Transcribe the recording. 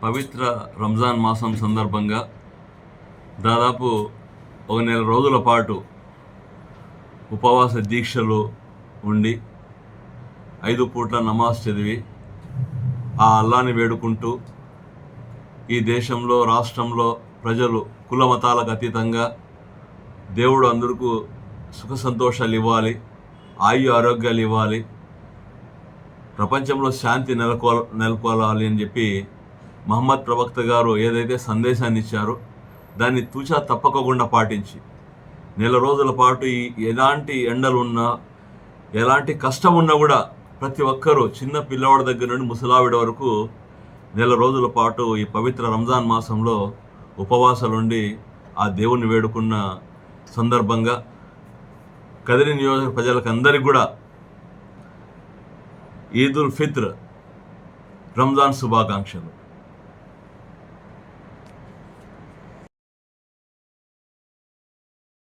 పవిత్ర రంజాన్ మాసం సందర్భంగా దాదాపు ఒక నెల రోజుల పాటు ఉపవాస దీక్షలు ఉండి ఐదు పూట్ల నమాజ్ చదివి ఆ అల్లాని వేడుకుంటూ ఈ దేశంలో రాష్ట్రంలో ప్రజలు కుల మతాలకు అతీతంగా దేవుడు అందరికీ సుఖ సంతోషాలు ఇవ్వాలి ఆయు ఆరోగ్యాలు ఇవ్వాలి ప్రపంచంలో శాంతి నెలకొల నెలకొలాలి అని చెప్పి మహమ్మద్ ప్రవక్త గారు ఏదైతే సందేశాన్ని ఇచ్చారో దాన్ని తూచా తప్పకుండా పాటించి నెల రోజుల పాటు ఈ ఎలాంటి ఎండలు ఉన్నా ఎలాంటి కష్టం ఉన్నా కూడా ప్రతి ఒక్కరూ చిన్న పిల్లవాడి దగ్గర నుండి ముసలావిడ వరకు నెల రోజుల పాటు ఈ పవిత్ర రంజాన్ మాసంలో ఉపవాసాలుండి ఆ దేవుణ్ణి వేడుకున్న సందర్భంగా కదిరి నియోజక ప్రజలకు అందరికీ కూడా ఈద్ ఉల్ ఫిత్ర్ రంజాన్ శుభాకాంక్షలు.